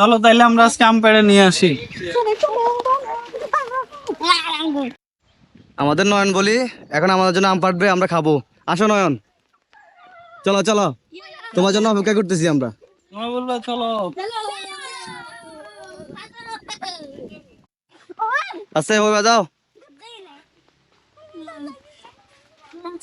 চলো তাইলে আমরা আজকে আম পেড়ে নিয়ে আসি। আমাদের নয়ন বলি এখন আমাদের জন্য আম পাঠবে আমরা খাব। আসো নয়ন। চলো চলো। তোমার জন্য অপেক্ষা করতেছি আমরা। তোমার বলবে চলো। আস্তে হয়ে যাও।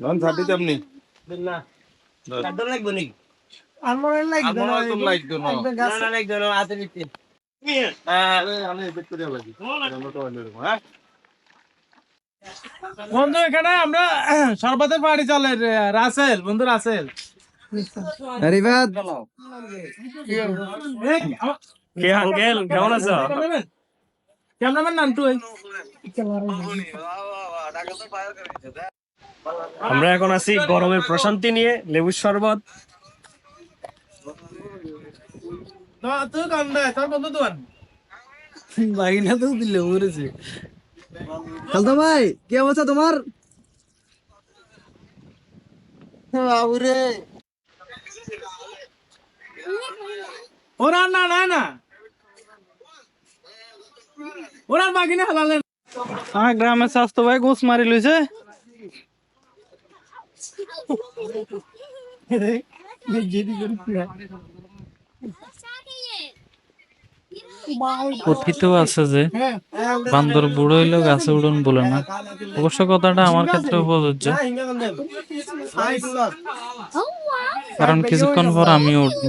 নন থার্টি তেমনি না। কাটন লাগবে নাকি আমার তো লাগতো না। না না লাগবে না হাতে নিতে আমি বেট করে লাগি আমরা তো এরকম হ্যাঁ বন্ধু এখানে আমরা সর্বতের বাড়ি চলে রাসেল। বন্ধু রাসেল। রিবাদ কে আঙ্কেল? কেমন আছো? ক্যামেরাম্যান নাম তুই আমরা এখন আছি গরমের প্রশান্তি নিয়ে লেবুর শরবত। বাগিনা তো দিলে ভাই কি অবস্থা তোমার? ওরা না না না। ওরা বাগিনা হালালেন। আমার গ্রামের স্বাস্থ্য ভাই গোস মারি লইছে। কথিত আছে যে বান্দর বুড়ো হইলেও গাছে উড়ন বলে না। অবশ্য কথাটা আমার ক্ষেত্রে প্রযোজ্য কারণ কিছুক্ষণ পর আমিও উঠবো।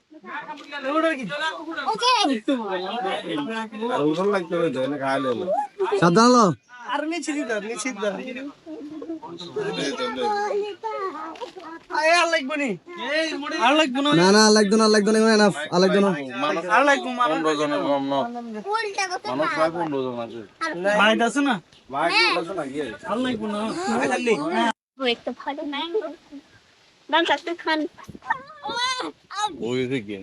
খাইলে আর নিচে দিতে নিচে দিতে আর লাগবে নি আর লাগবে না না না আর না আর না এনাফ আর লাগতো না আর লাগবে মানে পনেরো জনের কম না মানুষ প্রায় পনেরো জন আছে বাইট আছে না ভাই আছে না গিয়ে আর লাগবে না একটা ভালো নাই দাম চারটে খান ওই থেকে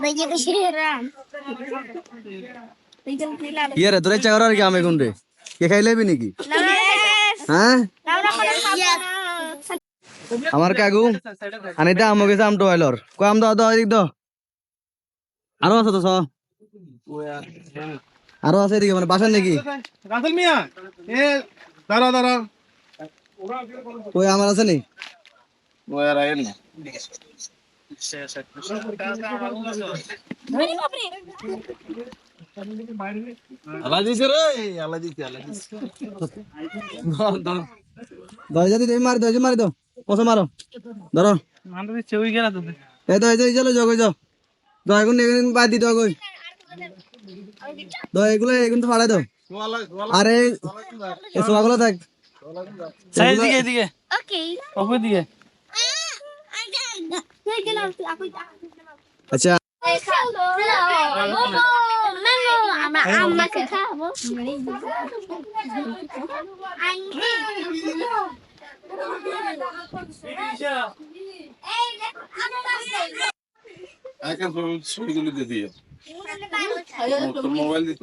দেখে বেশি রাম ইয়ে রে তোর ইচ্ছা করো আর কি আমি কোন রে কে খাই লেবি নাকি? হ্যাঁ? আমার কাকু আনি দে আমো গেছে আমটো আইলর কই আম দাও দাও এদিক দাও আরও আছে তো স আরও আছে এদিকে মানে বাসার নাকি? রাসেল মিয়া এ দাঁড়া দাঁড়া। কই আমার আছে নি? ওই আর আইন না মারি দাও দাও কত মারো ধরো। গেলা তো এই তো এই এই চলো যাও যাও দাও এখন এগুলো বাদ দিতে কই। দাও এগুলো এগুলো তো ফাড়াই দাও। আরে এই সোয়াগুলো থাক। সাইড দিকে এদিকে। ওকে ওপর দিকে আচ্ছা। এখন ছবিগুলো দিয়ে দিয়ে। তোর মোবাইল দিত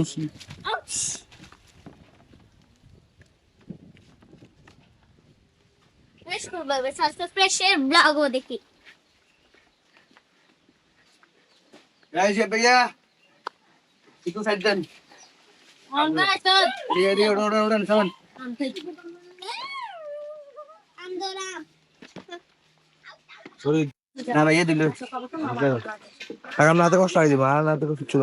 আছে বই কোনান দি ফ্রেশ করব এবার স্বাস্থ্য ফ্রেশের ব্লগও দেখি গাইস भैया একটু সাইড দেন আমরা তো দিয়ে দিয়ে ওড় ওড় ওড় শোন আন্দোলন না ভাই দিল। আগাম না তো কষ্ট হয়ে যাবে আর না তো কিছু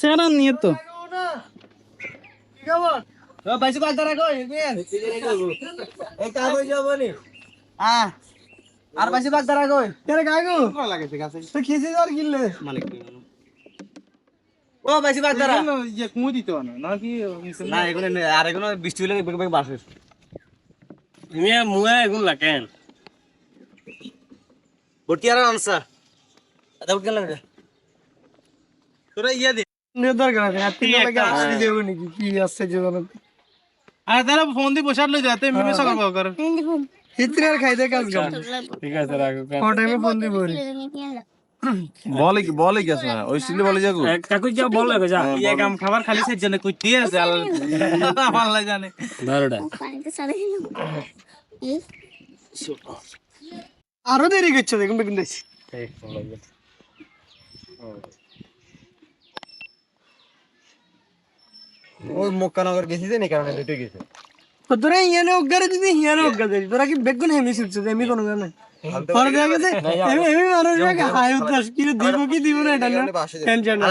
সেখানে নিয়ে তো। পয়সা কত টাকা কই? এই কা কই যাব নি? হ্যাঁ আর পয়সা কত টাকা কই? কেন কাকু লাগে ঠিক আছে। তো খেয়েছিস আর কিনলে? মানে ও পয়সা কত টাকা ইয়ে কুমু দিতে না নাকি না এগুলো আর এগুলো বৃষ্টি হলে বেগ বেগ বাসে। মিয়া মুয়া এগুন লাগেন বটি আর আনসা আদা উঠ গেল তোরা ইয়া দে। দরকার আছে আর তিন লাগে আসি দেবো নাকি? কি আসছে জীবন? আর তারা ফোন দিয়ে বসার লই যাতে মিমে সকাল পাও করে। হিতরে আর খাইতে কাজ কাম ঠিক আছে রাখো ও টাইমে ফোন দিব রে বলে? কি বলে কি আছে ওই সিলে বলে কাকু যা বল যা। ইয়া কাম খাবার খালি সে জন্য কইতে আছে আল্লাহ জানে। পানিতে আরও দেরি করছে দেখুন দেখছি। ওই মক্কানগর গেছিস নি কারণে দুটো গেছে। তো তোরা ইয়ানে অজ্ঞারে দিবি ইয়ানে অজ্ঞা দিবি তোরা কি বেগুন হেমি শিখছিস এমি কোনো গানে পরে দেখা গেছে এমি এমি মানুষ রেখে হাই উত্তাস কি দিব কি দিব না এটা টেনশন না।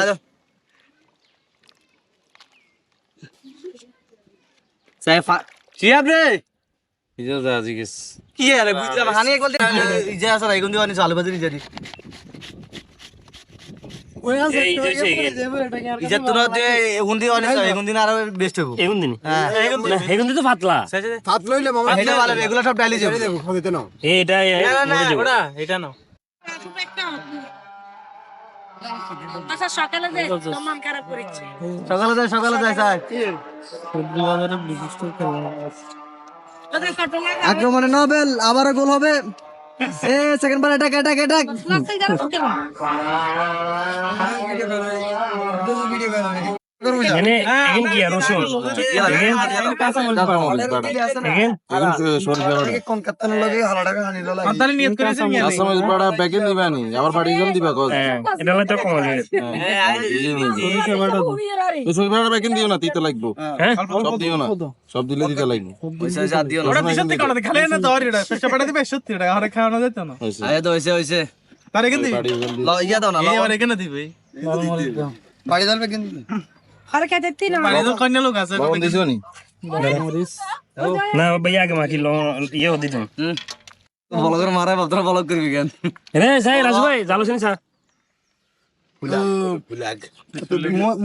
চিয়াব রে? ইজা যা জিগেস কি আরে বুঝলাম হানি এক বলতে ইজে আসা রাইগুন দিওয়ানি চালু বাজারি জারি সকালে যে খারাপ করেছে। সকালে যায় সকালে যায় স্যার। আক্রমণে নোবেল আবারও গোল হবে। এ সেকেন্ড বার অ্যাটাক অ্যাটাক অ্যাটাক মানে এখন কি আর রসুন দিবা দিও হ্যাঁ সব দিও না সব দিলে দিতে লাগবে দিও খাওয়ানো যেত না হইছে আয় তো হইছে হইছে তার এখান দিবি ইয়া দাও না এই এখানে দিবি বাড়ি যাবে কিন্তু আরে খাইতে তিন মানে তো কন্যা লোক আছে লবণ দিছো নি না ভাইয়া আগে মাখি ল ইয়ে দিত বলো করে মারা বলতো বলো করবি কেন রে সাই রাজু ভাই জালো শুনি সা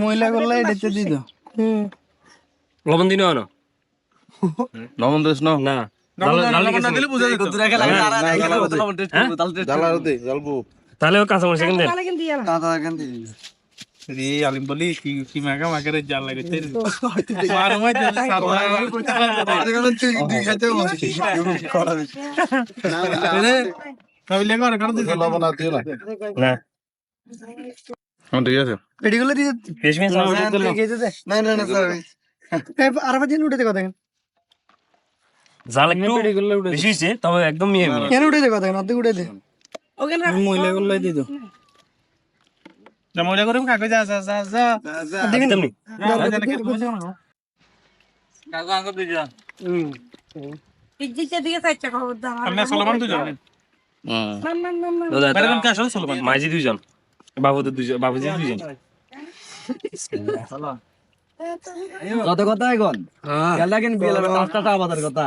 মহিলা গুলো এটা দি দাও লবণ দিন না লবণ দিস না না লবণ না দিলে বুঝা যেত কত রাখা লাগে আর আর গেলে কত লবণ টেস্ট করব তাহলে টেস্ট জ্বালা দে জ্বালবো তাহলে ও কাঁচা মরিচ রে আলিম বলি কি কি মাগা মাগা রে জাল তেরে মার মই সারা উঠে জাল বেশি হয়েছে তবে একদম মহিলা করে কাকে যা যা যা যা। একদম নি। কাকা আঙ্গুর দি যা আমরা সলমান দুজন। হ্যাঁ দাদা ম্যাডাম কা আসলে সলমান মাঝি দুইজন। বাবুদের দুইজন বাবুজি দুইজন। কত কথা এখন খেলা কিন বিয়ের পাঁচটা কথা।